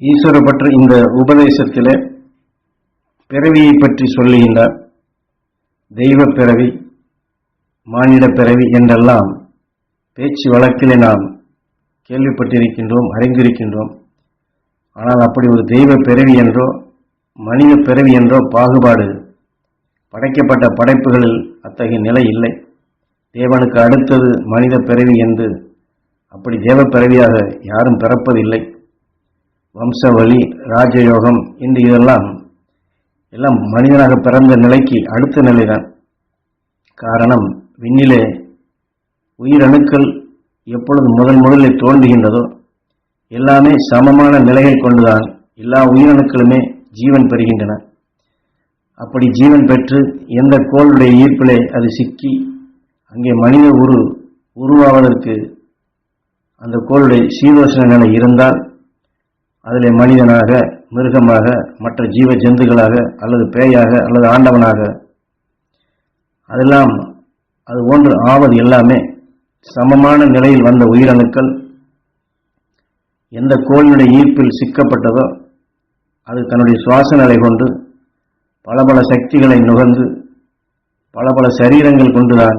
ஈஸ்வர பற்றி இந்த உபதேசத்திலே பிறவியை பற்றி சொல்லுகின்றார். தெய்வ பிறவி மானிட பிறவி என்றெல்லாம் பேச்சு வழக்கிலே நாம் கேள்விப்பட்டிருக்கின்றோம் அறிந்திருக்கின்றோம். ஆனால் அப்படி ஒரு தெய்வ பிறவி என்றோ மனித பிறவி என்றோ பாகுபாடு படைக்கப்பட்ட படைப்புகளில் அத்தகைய நிலை இல்லை. தேவனுக்கு அடுத்தது மனித பிறவி என்று அப்படி தேவ பிறவியாக யாரும் பிறப்பதில்லை. வம்சவழி ராஜயோகம் இன்று இதெல்லாம் எல்லாம் மனிதனாக பிறந்த நிலைக்கு அடுத்த நிலைதான். காரணம் விண்ணிலே உயிரணுக்கள் எப்பொழுது முதல் முதலில் தோன்றுகின்றதோ எல்லாமே சமமான நிலைகள் கொண்டுதான் எல்லா உயிரணுக்களுமே ஜீவன் பெறுகின்றன. அப்படி ஜீவன் பெற்று எந்த கோளுடைய ஈர்ப்பிலே அது சிக்கி அங்கே மனித உரு உருவாவதற்கு அந்த கோளுடைய சீதோஷண நிலை இருந்தால் அதில் மனிதனாக மிருகமாக மற்ற ஜீவ ஜந்துகளாக அல்லது பேயாக அல்லது ஆண்டவனாக. அதெல்லாம் அது ஒன்று ஆவது எல்லாமே சமமான நிலையில் வந்த உயிரணுக்கள். எந்த கோளினுடைய ஈர்ப்பில் சிக்கப்பட்டதோ அது தன்னுடைய சுவாச நிலை கொண்டு பல பல சக்திகளை நுகர்ந்து பல பல சரீரங்கள் கொண்டுதான்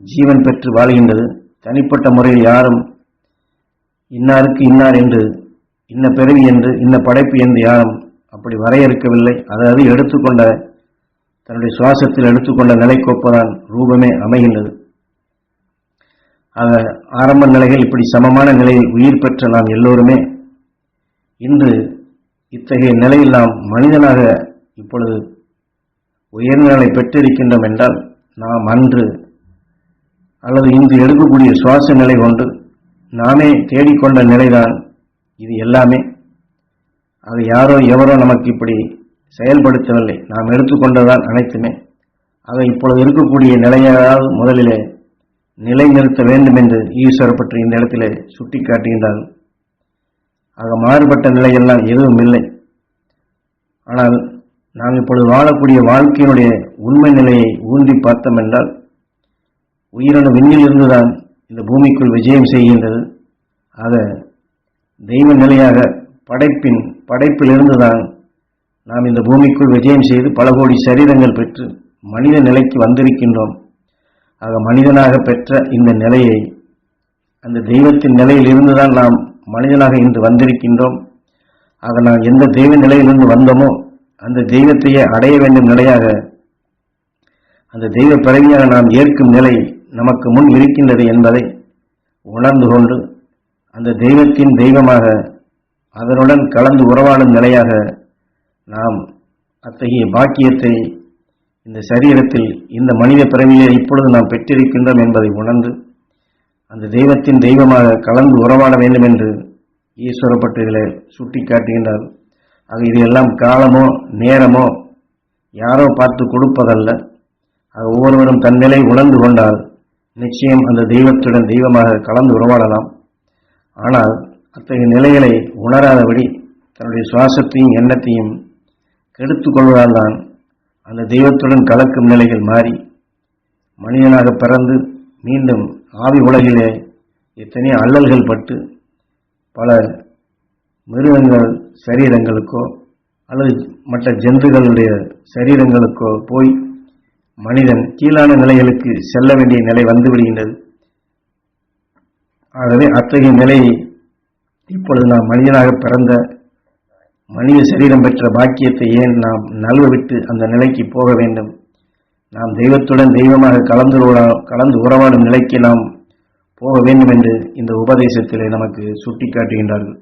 ஜீவன் பெற்று வாழ்கின்றது. தனிப்பட்ட முறையில் யாரும் இன்னாருக்கு இன்னார் என்று இன்ன பிறவி என்று இன்ன படைப்பு என்று யாரும் அப்படி வரையறுக்கவில்லை. அதாவது எடுத்துக்கொண்ட தன்னுடைய சுவாசத்தில் எடுத்துக்கொண்ட நிலைக்கோப்பதான் ரூபமே அமைகின்றது. ஆக ஆரம்ப நிலைகள் இப்படி சமமான நிலையில் உயிர் பெற்ற நாம் எல்லோருமே இன்று இத்தகைய நிலையில் நாம் மனிதனாக இப்பொழுது உயர்ந்த நிலை பெற்றிருக்கின்றோம் என்றால் நாம் அன்று அல்லது இன்று எடுக்கக்கூடிய சுவாச நிலை கொண்டு நாமே தேடிக்கொண்ட நிலைதான் இது எல்லாமே. அது யாரோ எவரோ நமக்கு இப்படி செயல்படுத்தவில்லை. நாம் எடுத்துக்கொண்டதான் அனைத்துமே. ஆக இப்பொழுது இருக்கக்கூடிய நிலையாவது முதலிலே நிலைநிறுத்த வேண்டும் என்று ஈஸ்வரர் பற்றி இந்த இடத்திலே சுட்டி காட்டுகின்றார் ஆக மாறுபட்ட நிலையெல்லாம் எதுவும் இல்லை. ஆனால் நாம் இப்பொழுது வாழக்கூடிய வாழ்க்கையினுடைய உண்மை நிலையை ஊன்றி பார்த்தோம் என்றால் உயிரணு விண்ணில் இருந்துதான் இந்த பூமிக்குள் விஜயம் செய்கின்றது. ஆக தெய்வ நிலையாக படைப்பின் படைப்பிலிருந்துதான் நாம் இந்த பூமிக்குள் விஜயம் செய்து பல கோடி சரீரங்கள் பெற்று மனித நிலைக்கு வந்திருக்கின்றோம். ஆக மனிதனாக பெற்ற இந்த நிலையை அந்த தெய்வத்தின் நிலையில் இருந்துதான் நாம் மனிதனாக இன்று வந்திருக்கின்றோம். ஆக நாம் எந்த தெய்வ நிலையிலிருந்து வந்தோமோ அந்த தெய்வத்தையே அடைய வேண்டும் நிலையாக அந்த தெய்வ பிறவியாக நாம் ஏற்கும் நிலை நமக்கு முன் இருக்கின்றது என்பதை உணர்ந்து கொண்டு அந்த தெய்வத்தின் தெய்வமாக அதனுடன் கலந்து உறவாடும் நிலையாக நாம் அத்தகைய பாக்கியத்தை இந்த சரீரத்தில் இந்த மனித பிறவியை இப்பொழுது நாம் பெற்றிருக்கின்றோம் என்பதை உணர்ந்து அந்த தெய்வத்தின் தெய்வமாக கலந்து உறவாட வேண்டும் என்று ஈஸ்வரப்பட்டிகளை சுட்டி காட்டுகின்றார் ஆக இது எல்லாம் காலமோ நேரமோ யாரோ பார்த்து கொடுப்பதல்ல. ஆக ஒவ்வொருவரும் தன் நிலை உணர்ந்து கொண்டால் நிச்சயம் அந்த தெய்வத்துடன் தெய்வமாக கலந்து உறவாடலாம். ஆனால் அத்தகைய நிலைகளை உணராதபடி தன்னுடைய சுவாசத்தையும் எண்ணத்தையும் கெடுத்து கொள்வதால் தான் அந்த தெய்வத்துடன் கலக்கும் நிலைகள் மாறி மனிதனாக பிறந்து மீண்டும் ஆவி உலகிலே எத்தனையோ அல்லல்கள் பட்டு பல மிருகங்கள் சரீரங்களுக்கோ அல்லது மற்ற ஜந்துகளுடைய சரீரங்களுக்கோ போய் மனிதன் கீழான நிலைகளுக்கு செல்ல வேண்டிய நிலை வந்து விடுகின்றது. ஆகவே அத்தகைய நிலை இப்பொழுது நாம் மனிதனாக பிறந்த மனித சரீரம் பெற்ற பாக்கியத்தை ஏன் நாம் நழுவ விட்டு அந்த நிலைக்கு போக வேண்டும்? நாம் தெய்வத்துடன் தெய்வமாக கலந்து கலந்து உறவாடும் நிலைக்கு நாம் போக வேண்டும் என்று இந்த உபதேசத்திலே நமக்கு சுட்டிக்காட்டுகின்றார்கள்.